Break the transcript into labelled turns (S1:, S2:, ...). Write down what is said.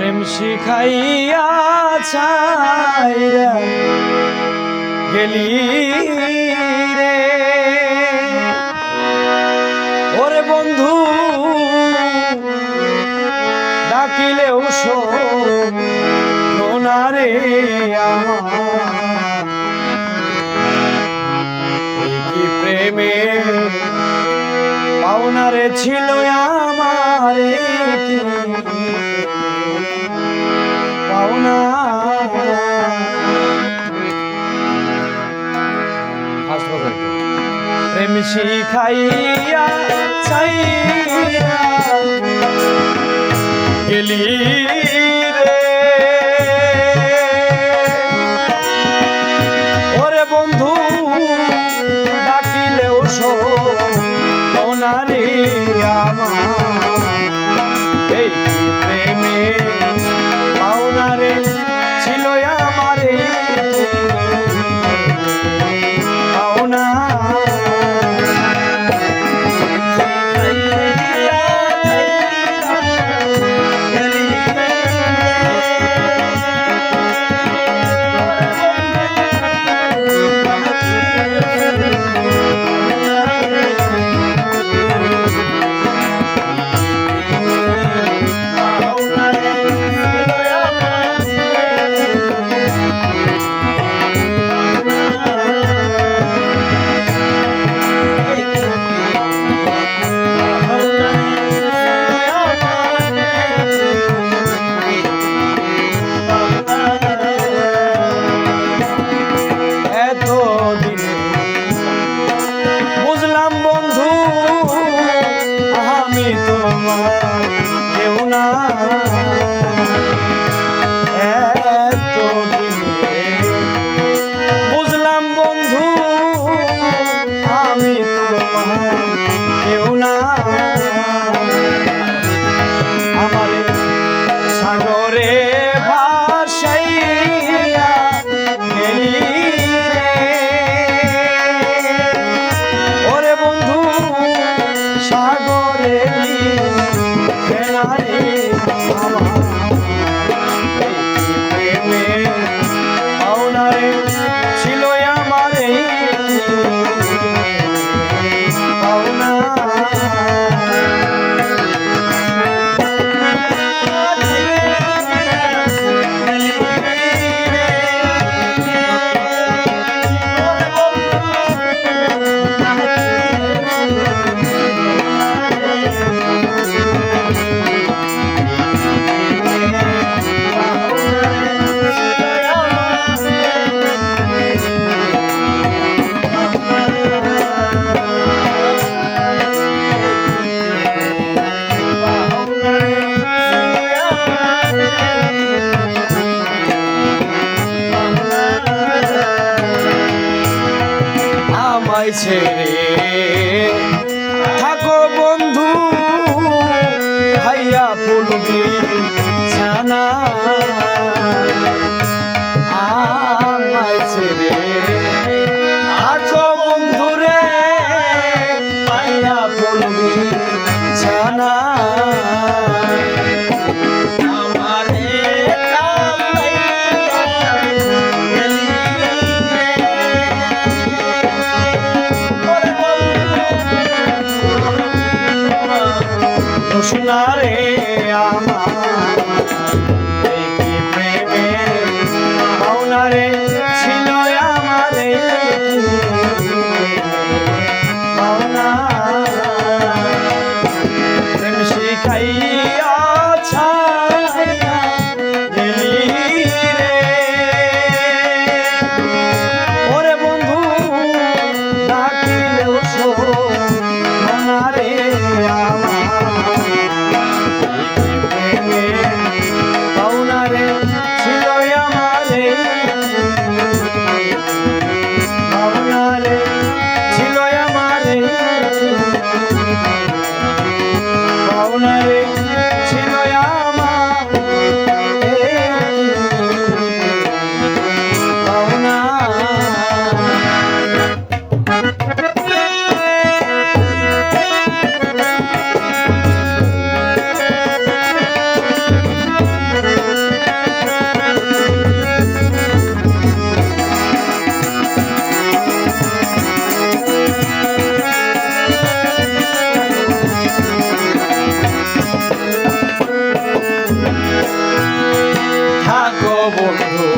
S1: প্রেম শিখাইয়া ছাইরা গেলি রে। ওরে বন্ধু, ডাকিলেও শোনা রে আমার। কি প্রেমে পাওনারে ছিল আমার এই কি পাওনা প্রেম শিখাইয়া চাইয়া গেলি রে। ওরে বন্ধু ডাকিলেও সোনারে ছেড়ে থাকো বন্ধু। খাইয়া পড়বি ছানা। বন্ধু